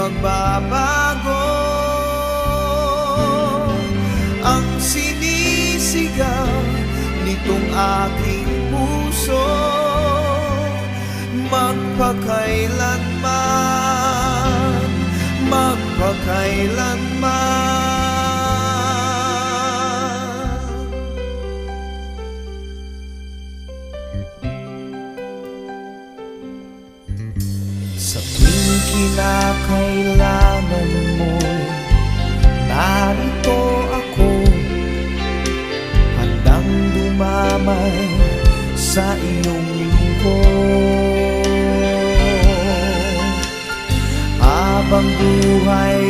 magbabago. Ang sinisigaw nitong aking puso Magpakailanman Magpakailanman. Sa kinakailangan mo. Narito ako. Handang dumamay sa iyong lingkod Habang buhay